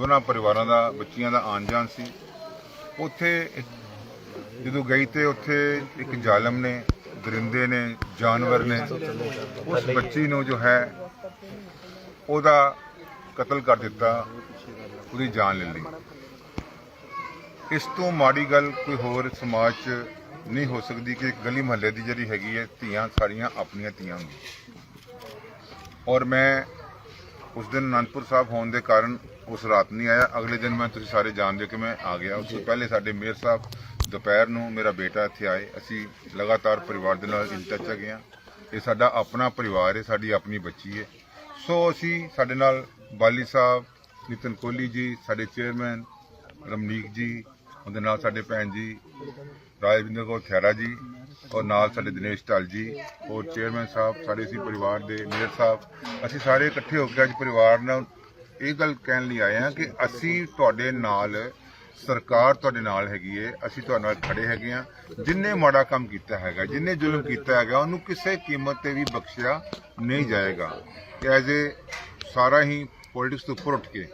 ਦੋਨਾਂ ਪਰਿਵਾਰਾਂ ਦਾ, ਬੱਚੀਆਂ ਦਾ ਆਉਣ ਜਾਣ ਸੀ। ਉੱਥੇ ਜਦੋਂ ਗਈ ਤੇ ਉੱਥੇ ਇੱਕ ਜ਼ਾਲਮ ਨੇ, ਦਰਿੰਦੇ ਨੇ, ਜਾਨਵਰ ਨੇ, ਉਸ ਬੱਚੀ ਨੂੰ ਜੋ ਹੈ, ਉਹਦਾ ਕਤਲ ਕਰ ਦਿੱਤਾ, ਉਹਦੀ ਜਾਨ ਲੈ ਲਈ। ਇਸ ਤੋਂ ਮਾੜੀ ਗੱਲ ਕੋਈ ਹੋਰ ਸਮਾਜ 'ਚ ਨਹੀਂ ਹੋ ਸਕਦੀ ਕਿ ਗਲੀ ਮਹੱਲੇ ਦੀ ਜਿਹੜੀ ਹੈਗੀ ਹੈ, ਧੀਆਂ ਸਾਰੀਆਂ ਆਪਣੀਆਂ ਧੀਆਂ ਹੁੰਦੀਆਂ। ਔਰ ਮੈਂ ਉਸ ਦਿਨ ਅਨੰਦਪੁਰ ਸਾਹਿਬ ਹੋਣ ਦੇ ਕਾਰਨ ਉਸ ਰਾਤ ਨਹੀਂ ਆਇਆ। ਅਗਲੇ ਦਿਨ ਮੈਂ ਤੁਸੀਂ ਸਾਰੇ ਜਾਣਦੇ ਹੋ ਕਿ ਮੈਂ ਆ ਗਿਆ। ਉਸ ਤੋਂ ਪਹਿਲੇ ਸਾਡੇ ਮੇਅਰ ਸਾਹਿਬ ਦੁਪਹਿਰ ਨੂੰ ਮੇਰਾ ਬੇਟਾ ਇੱਥੇ ਆਏ। ਅਸੀਂ ਲਗਾਤਾਰ ਪਰਿਵਾਰ ਦੇ ਨਾਲ ਇਨ ਟੱਚ ਹੈਗੇ ਹਾਂ। ਇਹ ਸਾਡਾ ਆਪਣਾ ਪਰਿਵਾਰ ਹੈ ਸਾਡੀ ਆਪਣੀ ਬੱਚੀ ਹੈ। ਸੋ ਅਸੀਂ ਸਾਡੇ ਨਾਲ ਬਾਲੀ ਸਾਹਿਬ ਨਿਤਨ ਕੋਹਲੀ ਜੀ ਸਾਡੇ ਚੇਅਰਮੈਨ ਰਮਨੀਕ ਜੀ ਉਹਦੇ ਨਾਲ ਸਾਡੇ ਭੈਣ ਜੀ ਰਾਜਵਿੰਦਰ ਕੌਰ ਥਿਆਰਾ ਜੀ ਔਰ ਨਾਲ ਸਾਡੇ ਦਿਨੇਸ਼ ਢਾਲ ਜੀ ਔਰ ਚੇਅਰਮੈਨ ਸਾਹਿਬ, ਸਾਡੇ ਸੀ ਪਰਿਵਾਰ ਦੇ ਮੇਅਰ ਸਾਹਿਬ, ਅਸੀਂ ਸਾਰੇ ਇਕੱਠੇ ਹੋ ਕੇ ਅੱਜ ਪਰਿਵਾਰ ਨਾਲ ਇਹ ਗੱਲ ਕਹਿਣ ਲਈ ਆਏ ਹਾਂ ਕਿ ਅਸੀਂ ਤੁਹਾਡੇ ਨਾਲ, ਸਰਕਾਰ ਤੁਹਾਡੇ ਨਾਲ ਹੈਗੀ ਏ, ਅਸੀਂ ਤੁਹਾਡੇ ਨਾਲ ਖੜੇ ਹੈਗੇ ਆ ਜਿੰਨੇ ਮਾੜਾ ਕੰਮ ਕੀਤਾ ਹੈਗਾ, ਜਿੰਨੇ ਜ਼ੁਲਮ ਕੀਤਾ ਹੈਗਾ, ਉਹਨੂੰ ਕਿਸੇ ਕੀਮਤ ਤੇ ਵੀ ਬਖਸ਼ਿਆ ਨਹੀਂ ਜਾਏਗਾ। ਐਜ਼ ਏ ਸਾਰਾ ਹੀ ਪੋਲਿਟਿਕਸ ਤੋਂ ਉੱਪਰ ਉੱਠ ਕੇ,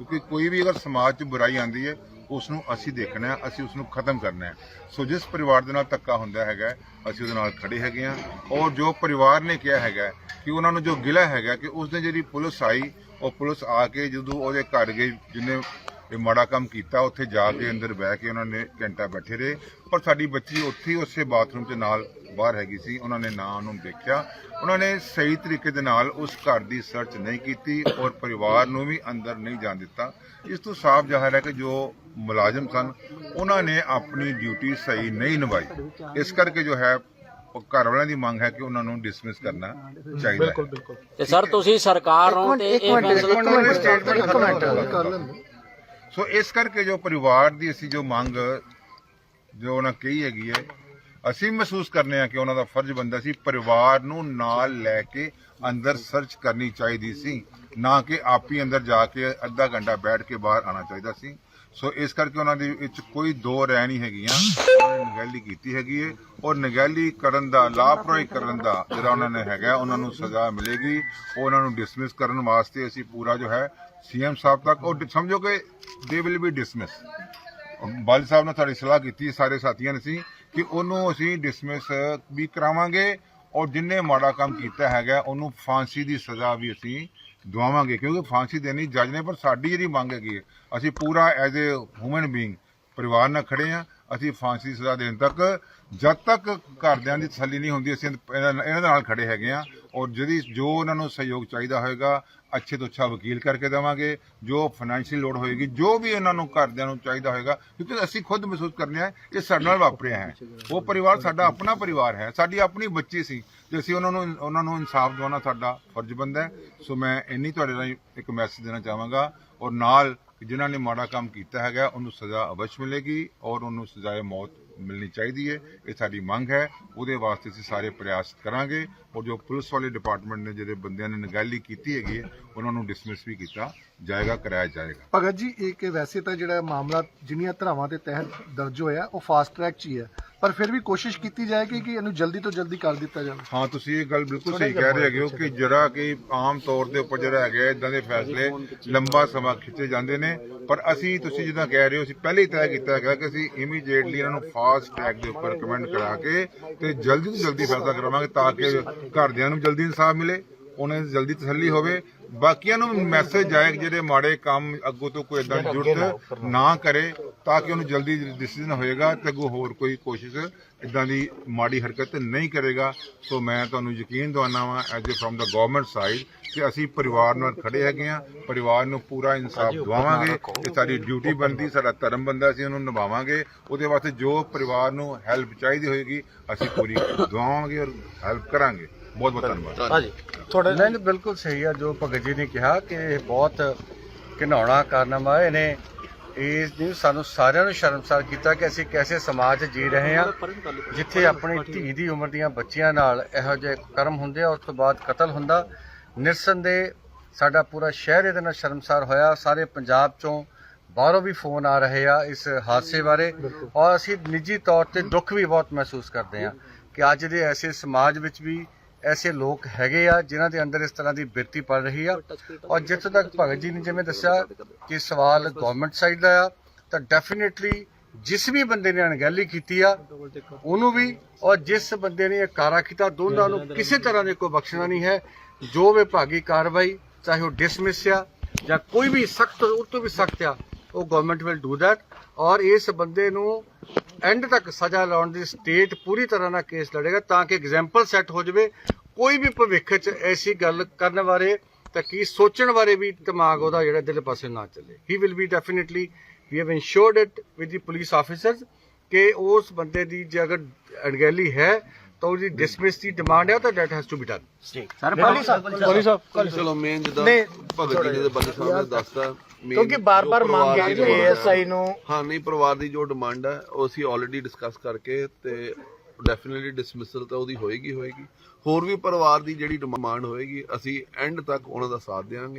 ਕਿਉਂਕਿ ਕੋਈ ਵੀ ਅਗਰ ਸਮਾਜ 'ਚ ਬੁਰਾਈ ਆਂਦੀ ਹੈ ਉਸ ਨੂੰ ਅਸੀਂ ਦੇਖਣਾ ਹੈ, ਅਸੀਂ ਉਸ ਨੂੰ ਖਤਮ ਕਰਨਾ ਹੈ। ਸੋ ਜਿਸ ਪਰਿਵਾਰ ਦੇ ਨਾਲ ਧੱਕਾ ਹੁੰਦਾ ਹੈਗਾ, ਅਸੀਂ ਉਹਦੇ ਨਾਲ ਖੜੇ ਹੈਗੇ ਆ ਔਰ ਜੋ ਪਰਿਵਾਰ ਨੇ ਕਿਹਾ ਹੈਗਾ ਕਿ ਉਹਨਾਂ ਨੂੰ ਜੋ ਗਿਲਾ ਹੈਗਾ ਕਿ ਉਸ ਦਿਨ ਜਿਹੜੀ ਪੁਲਿਸ ਆਈ, ਉਹ ਪੁਲਿਸ ਆ ਕੇ ਜਦੋਂ ਉਹਦੇ ਘਰ ਗਈ, ਜਿਹਨੇ ਇਹ ਮਾੜਾ ਕੰਮ ਕੀਤਾ, ਉੱਥੇ ਜਾ ਕੇ ਅੰਦਰ ਬਹਿ ਕੇ ਉਹਨਾਂ ਨੇ ਘੰਟਾ ਬੈਠੇ ਰਹੇ। ਪਰ ਸਾਡੀ ਬੱਚੀ ਉੱਥੇ ਹੀ ਉਸੇ ਬਾਥਰੂਮ ਦੇ ਨਾਲ ਬਾਹਰ ਹੈਗੀ ਸੀ ਉਹਨਾਂ ਨੇ ਨਾ ਉਹਨੂੰ ਦੇਖਿਆ। ਉਹਨਾਂ ਨੇ ਸਹੀ ਤਰੀਕੇ ਦੇ ਨਾਲ ਉਸ ਘਰ ਦੀ ਸਰਚ ਨਹੀਂ ਕੀਤੀ ਔਰ ਪਰਿਵਾਰ ਨੂੰ ਵੀ ਅੰਦਰ ਨਹੀਂ ਜਾਣ ਦਿੱਤਾ। ਇਸ ਤੋਂ ਸਾਫ਼ ਜ਼ਾਹਰ ਹੈ ਕਿ ਜੋ ਮੁਲਾਜ਼ਮ ਸਨ ਉਹਨਾਂ ਨੇ ਆਪਣੀ ਡਿਊਟੀ ਸਹੀ ਨਹੀਂ ਨਿਭਾਈ। ਇਸ ਕਰਕੇ ਜੋ ਹੈ ਘਰ ਵਾਲਿਆਂ ਦੀ ਮੰਗ ਹੈ ਕਿ ਉਹਨਾਂ ਨੂੰ ਡਿਸਮਿਸ ਕਰਨਾ ਚਾਹੀਦਾ ਹੈ। ਤੇ ਸਰ ਤੁਸੀਂ ਸਰਕਾਰ ਹੋ ਤੇ ਇਹ ਫੈਸਲਾ ਸਟੇਟਮੈਂਟ ਸੋ ਇਸ ਕਰਕੇ ਜੋ ਪਰਿਵਾਰ ਦੀ ਅਸੀਂ ਜੋ ਮੰਗ ਜੋ ਉਹਨਾਂ ਕਹੀ ਹੈਗੀ ਹੈ ਅਸੀਂ ਮਹਿਸੂਸ ਕਰਨੇ ਆ ਕਿ ਉਹਨਾਂ ਦਾ ਫਰਜ਼ ਬੰਦਾ ਸੀ ਪਰਿਵਾਰ ਨੂੰ ਨਾਲ ਲੈ ਕੇ ਅੰਦਰ ਸਰਚ ਕਰਨੀ ਚਾਹੀਦੀ ਸੀ, ਨਾ ਕਿ ਆਪ ਹੀ ਅੰਦਰ ਜਾ ਕੇ ਅੱਧਾ ਘੰਟਾ ਬੈਠ ਕੇ ਬਾਹਰ ਆਣਾ ਚਾਹੀਦਾ ਸੀ। ਸੋ ਇਸ ਕਰਕੇ ਉਹਨਾਂ ਦੇ ਵਿੱਚ ਕੋਈ ਦੋ ਰਹਿ ਨਹੀਂ ਹੈਗੀਆਂ। ਉਹਨਾਂ ਨੇ ਨਗੈਲੀ ਕੀਤੀ ਹੈਗੀ ਹੈ ਔਰ ਨਗੈਲੀ ਕਰਨ ਦਾ, ਲਾਪਰਵਾਹੀ ਕਰਨ ਦਾ ਜਿਹੜਾ ਉਹਨਾਂ ਨੇ ਹੈਗਾ, ਉਹਨਾਂ ਨੂੰ ਸਜ਼ਾ ਮਿਲੇਗੀ। ਉਹ ਉਹਨਾਂ ਨੂੰ ਡਿਸਮਿਸ ਕਰਨ ਵਾਸਤੇ ਅਸੀਂ ਪੂਰਾ ਜੋ ਹੈ ਸੀਐਮ ਸਾਹਿਬ ਤੱਕ, ਉਹ ਸਮਝੋ ਕਿ ਦੇ ਵਿਲ ਬੀ ਡਿਸਮਿਸ ਬਾਲ ਸਾਹਿਬ ਨੇ ਸਾਡੀ ਸਲਾਹ ਕੀਤੀ, ਸਾਰੇ ਸਾਥੀਆਂ ਨੇ ਸੀ ਕਿ ਉਹਨੂੰ ਅਸੀਂ ਡਿਸਮਿਸ ਵੀ ਕਰਾਵਾਂਗੇ ਔਰ ਜਿੰਨੇ ਮਾੜਾ ਕੰਮ ਕੀਤਾ ਹੈਗਾ, ਉਹਨੂੰ ਫਾਂਸੀ ਦੀ ਸਜ਼ਾ ਵੀ ਅਸੀਂ ਦਵਾਵਾਂਗੇ। ਕਿਉਂਕਿ ਫਾਂਸੀ ਦੇਣੀ ਜੱਜ ਨੇ, ਪਰ ਸਾਡੀ ਜਿਹੜੀ ਮੰਗ ਹੈਗੀ ਹੈ, ਅਸੀਂ ਪੂਰਾ ਐਜ਼ ਅ ਹਿਊਮਨ ਬੀਇੰਗ ਪਰਿਵਾਰ ਨਾਲ ਖੜੇ ਆ ਅਸੀਂ ਫਾਂਸੀ ਦੀ ਸਜ਼ਾ ਦੇਣ ਤੱਕ ਜਦ ਤੱਕ ਘਰਦਿਆਂ ਦੀ ਤਸੱਲੀ ਨਹੀਂ ਹੁੰਦੀ, ਅਸੀਂ ਇਹਨਾਂ ਇਹਨਾਂ ਦੇ ਨਾਲ ਖੜੇ ਹੈਗੇ ਆ ਔਰ ਜਿਹਦੀ ਜੋ ਉਹਨਾਂ ਨੂੰ ਸਹਿਯੋਗ ਚਾਹੀਦਾ ਹੋਏਗਾ, ਅੱਛੇ ਤੋਂ ਅੱਛਾ ਵਕੀਲ ਕਰਕੇ ਦੇਵਾਂਗੇ, ਜੋ ਫਾਈਨੈਂਸ਼ੀਅਲ ਲੋਡ ਹੋਏਗੀ, ਜੋ ਵੀ ਉਹਨਾਂ ਨੂੰ ਘਰਦਿਆਂ ਨੂੰ ਚਾਹੀਦਾ ਹੋਏਗਾ, ਕਿਉਂਕਿ ਅਸੀਂ ਖੁਦ ਮਹਿਸੂਸ ਕਰਨੇ ਆ, ਇਹ ਸਾਡੇ ਨਾਲ ਵਾਪਰਿਆ ਹੈ। ਉਹ ਪਰਿਵਾਰ ਸਾਡਾ ਆਪਣਾ ਪਰਿਵਾਰ ਹੈ, ਸਾਡੀ ਆਪਣੀ ਬੱਚੀ ਸੀ, ਤੇ ਅਸੀਂ ਉਹਨਾਂ ਨੂੰ ਉਹਨਾਂ ਨੂੰ ਇਨਸਾਫ ਦਿਵਾਉਣਾ ਸਾਡਾ ਫਰਜ਼ ਬਣਦਾ ਹੈ। ਸੋ ਮੈਂ ਇੰਨੀ ਤੁਹਾਡੇ ਨਾਲ ਇੱਕ ਮੈਸੇਜ ਦੇਣਾ ਚਾਹਾਂਗਾ, ਔਰ ਨਾਲ ਕਿ ਜਿਨ੍ਹਾਂ ਨੇ ਮਾੜਾ ਕੰਮ ਕੀਤਾ ਹੈਗਾ, ਉਹਨੂੰ ਸਜ਼ਾ ਅਵਸ਼ ਮਿਲੇਗੀ, ਔਰ ਉਹਨੂੰ ਸਜ਼ਾਏ ਮੌਤ ਮਿਲਣੀ ਚਾਹੀਦੀ ਹੈ, ਇਹ ਸਾਡੀ ਮੰਗ ਹੈ। ਉਹਦੇ ਵਾਸਤੇ ਅਸੀਂ ਸਾਰੇ ਪ੍ਰਯਾਸ ਕਰਾਂਗੇ ਔਰ ਜੋ ਪੁਲਿਸ ਵਾਲੇ ਡਿਪਾਰਟਮੈਂਟ ਨੇ ਜਿਹੜੇ ਬੰਦਿਆਂ ਨੇ ਨਗਾਲੀ ਕੀਤੀ ਹੈਗੀ ਹੈ, ਉਹਨਾਂ ਨੂੰ ਡਿਸਮਿਸ ਵੀ ਕੀਤਾ ਜਾਏਗਾ, ਕਰਾਇਆ ਜਾਏਗਾ। ਭਗਤ ਜੀ, ਇਹ ਕਿ ਵੈਸੇ ਤਾਂ ਜਿਹੜਾ ਮਾਮਲਾ ਜਿੰਨੀਆਂ ਧਰਾਵਾਂ ਦੇ ਤਹਿਤ ਦਰਜ ਹੋਇਆ, ਉਹ ਫਾਸਟ ਟਰੈਕ 'ਚ ਹੀ ਹੈ। ਪਰ ਫਿਰ ਵੀ ਕੋਸ਼ਿਸ਼ ਕੀਤੀ ਜਾਏਗੀ ਕਿ ਇਹਨੂੰ ਜਲਦੀ ਤੋਂ ਜਲਦੀ ਕਰ ਦਿੱਤਾ ਜਾਵੇ। ਹਾਂ ਤੁਸੀਂ ਇਹ ਗੱਲ ਬਿਲਕੁਲ ਸਹੀ ਕਹਿ ਰਹੇ ਹੋ ਕਿ ਜਿਹੜਾ ਕਿ ਆਮ ਤੌਰ ਦੇ ਉੱਪਰ ਜਿਹੜਾ ਹੈਗਾ ਇਦਾਂ ਦੇ ਫੈਸਲੇ ਲੰਬਾ ਸਮਾਂ ਖਿੱਚੇ ਜਾਂਦੇ ਨੇ। ਪਰ ਅਸੀਂ ਤੁਸੀਂ ਜਿੱਦਾਂ ਕਹਿ ਰਹੇ ਹੋ ਅਸੀਂ ਪਹਿਲੇ ਹੀ ਤੈਅ ਕੀਤਾ ਹੈਗਾ ਕਿ ਅਸੀਂ ਇਮੀਡੀਏਟਲੀ ਇਹਨਾਂ ਨੂੰ ਫਾਸਟ ਟਰੈਕ ਦੇ ਉੱਪਰ ਕਮੈਂਟ ਕਰਾ ਕੇ ਤੇ ਜਲਦੀ ਤੋਂ ਜਲਦੀ ਫੈਸਲਾ ਕਰਵਾਵਾਂਗੇ ਤਾਂ ਕਿ ਘਰਦਿਆਂ ਨੂੰ ਜਲਦੀ ਇਨਸਾਫ ਮਿਲੇ ਉਹਨਾਂ ਦੀ ਜਲਦੀ ਤਸੱਲੀ ਹੋਵੇ ਬਾਕੀਆਂ ਨੂੰ ਮੈਸੇਜ ਜਾਏ ਕਿ ਜਿਹੜੇ ਮਾੜੇ ਕੰਮ ਅੱਗੋਂ ਤੋਂ ਕੋਈ ਇਦਾਂ ਜੁਰਤ ਨਾ ਕਰੇ ਤਾਂ ਕਿ ਉਹਨੂੰ ਜਲਦੀ ਡਿਸੀਜਨ ਹੋਏਗਾ ਤੇ ਅੱਗੋਂ ਹੋਰ ਕੋਈ ਕੋਸ਼ਿਸ਼ ਇਦਾਂ ਦੀ ਮਾੜੀ ਹਰਕਤ ਨਹੀਂ ਕਰੇਗਾ। ਸੋ ਮੈਂ ਤੁਹਾਨੂੰ ਯਕੀਨ ਦਿਵਾਨਾ ਵਾਂ as from the government side ਕਿ ਅਸੀਂ ਪਰਿਵਾਰ ਨਾਲ ਖੜੇ ਹੈਗੇ ਆ ਪਰਿਵਾਰ ਨੂੰ ਪੂਰਾ ਇਨਸਾਫ ਦਿਵਾਵਾਂਗੇ ਇਹ ਸਾਡੀ ਡਿਊਟੀ ਬਣਦੀ ਸਾਡਾ ਧਰਮ ਬੰਦਾ ਅਸੀਂ ਉਹਨੂੰ ਨਿਭਾਵਾਂਗੇ। ਉਹਦੇ ਵਾਸਤੇ ਜੋ ਪਰਿਵਾਰ ਨੂੰ ਹੈਲਪ ਚਾਹੀਦੀ ਹੋਏਗੀ ਅਸੀਂ ਪੂਰੀ ਦਿਵਾਵਾਂਗੇ ਔਰ ਹੈਲਪ ਕਰਾਂਗੇ। ਬਹੁਤ ਬਹੁਤ ਧੰਨਵਾਦ। ਹਾਂਜੀ। ਤੁਹਾਡਾ ਨਹੀਂ ਨਹੀਂ, ਬਿਲਕੁਲ ਸਹੀ ਆ ਜੋ ਭਗਤ ਜੀ ਨੇ ਕਿਹਾ ਕਿ ਇਹ ਬਹੁਤ ਘਿਨਾਉਣਾ ਕਾਰਨਾਮਾ ਹੈ। ਇਹਨੇ ਇਸ ਨੇ ਸਾਨੂੰ ਸਾਰਿਆਂ ਨੂੰ ਸ਼ਰਮਸਾਰ ਕੀਤਾ ਕਿ ਅਸੀਂ ਕੈਸੇ ਸਮਾਜ 'ਚ ਜੀ ਰਹੇ ਹਾਂ ਜਿੱਥੇ ਆਪਣੀ ਧੀ ਦੀ ਉਮਰ ਦੀਆਂ ਬੱਚੀਆਂ ਨਾਲ ਇਹੋ ਜਿਹੇ ਕਰਮ ਹੁੰਦੇ ਆ ਉਸ ਤੋਂ ਬਾਅਦ ਕਤਲ ਹੁੰਦਾ। ਨਿਰਸਨ ਦੇ ਸਾਡਾ ਪੂਰਾ ਸ਼ਹਿਰ ਇਹਦੇ ਨਾਲ ਸ਼ਰਮਸਾਰ ਹੋਇਆ। ਸਾਰੇ ਪੰਜਾਬ ਚੋਂ ਬਾਹਰੋਂ ਵੀ ਫੋਨ ਆ ਰਹੇ ਆ ਇਸ ਹਾਦਸੇ ਬਾਰੇ। ਔਰ ਅਸੀਂ ਨਿੱਜੀ ਤੌਰ ਤੇ ਦੁੱਖ ਵੀ ਬਹੁਤ ਮਹਿਸੂਸ ਕਰਦੇ ਹਾਂ ਕਿ ਅੱਜ ਦੇ ਐਸੇ ਸਮਾਜ ਵਿੱਚ ਵੀ ਐਸੇ ਲੋਕ ਹੈਗੇ ਆ ਜਿਨ੍ਹਾਂ ਦੇ ਅੰਦਰ ਇਸ ਤਰ੍ਹਾਂ ਦੀ ਬਿਰਤੀ ਪੜ ਰਹੀ ਆ ਔਰ ਜਿੱਥੋਂ ਤੱਕ ਭਗਤ ਜੀ ਨੇ ਜਿਵੇਂ ਦੱਸਿਆ ਕਿ ਸਵਾਲ ਗਵਰਨਮੈਂਟ ਸਾਈਡ ਦਾ ਆ ਤਾਂ ਡੈਫੀਨਿਟਲੀ ਜਿਸ ਵੀ ਬੰਦੇ ਨੇ ਅਣਗਹਿਲੀ ਕੀਤੀ ਆ ਉਹਨੂੰ ਵੀ ਔਰ ਜਿਸ ਬੰਦੇ ਨੇ ਇਹ ਕਾਰਾ ਕੀਤਾ ਦੋਨਾਂ ਨੂੰ ਕਿਸੇ ਤਰ੍ਹਾਂ ਦੇ ਕੋਈ ਬਖਸ਼ਣਾ ਨਹੀਂ ਹੈ ਜੋ ਵਿਭਾਗੀ ਕਾਰਵਾਈ ਚਾਹੇ ਉਹ ਡਿਸਮਿਸ ਆ ਜਾਂ ਕੋਈ ਵੀ ਸਖਤ ਉਹ ਤੋਂ ਵੀ ਸਖਤ ਆ ਉਹ ਗਵਰਨਮੈਂਟ ਵਿਲ ਡੂ ਦੈਟ ਔਰ ਇਸ ਬੰਦੇ ਨੂੰ ਐਂਡ ਤੱਕ ਸਜ਼ਾ ਲਾਉਣ ਦੀ ਸਟੇਟ ਪੂਰੀ ਤਰ੍ਹਾਂ ਨਾਲ ਕੇਸ ਲੜੇਗਾ ਤਾਂ ਕਿ ਐਗਜ਼ਾਮਪਲ ਸੈੱਟ ਹੋ ਜਾਵੇ। ਕੋਈ ਵੀ ਭਵਿੱਖ 'ਚ ਐਸੀ ਗੱਲ ਕਰਨ ਬਾਰੇ ਤਾਂ ਕੀ ਸੋਚਣ ਬਾਰੇ ਵੀ ਦਿਮਾਗ ਉਹਦਾ ਜਿਹੜਾ ਦਿਲ ਪਾਸੇ ਨਾ ਚੱਲੇ। He will be definitely we have insured it with the police officers ਕਿ ਉਸ ਬੰਦੇ ਦੀ ਜੇ ਅਗਰ ਅਣਗਹਿਲੀ ਹੈ ਤਾਂ ਉਹਦੀ ਡਿਸਮਿਸ ਦੀ ਡਿਮਾਂਡ ਹੈ ਤਾਂ that has to be done ਚਲੋ ਮੇਨ ਜਿੱਦਾਂ ਭਗਤ ਜੀ ਤੇ ਬੰਦੇ ਸਾਹਿਬ ਨੇ main ਕਿਉਂਕਿ ਬਾਰ-ਬਾਰ ਮੰਗ ਹੈ ਕਿ ਏਐਸਆਈ ਨੂੰ। ਹਾਂ ਨਹੀਂ ਪਰਿਵਾਰ ਦੀ ਜੋ ਡਿਮਾਂਡ ਹੈ ਉਹ ਅਸੀਂ ਆਲਰੇਡੀ ਡਿਸਕਸ ਕਰਕੇ ਤੇ ਡੈਫੀਨਿਟਲੀ ਡਿਸਮਿਸਲ ਤਾਂ ਉਹਦੀ ਹੋਏਗੀ ਹੋਏਗੀ। ਹੋਰ ਵੀ ਪਰਿਵਾਰ ਦੀ ਜਿਹੜੀ ਡਿਮਾਂਡ ਹੋਏਗੀ ਅਸੀਂ ਐਂਡ ਤੱਕ ਉਹਨਾਂ ਦਾ ਸਾਥ ਦੇਵਾਂਗੇ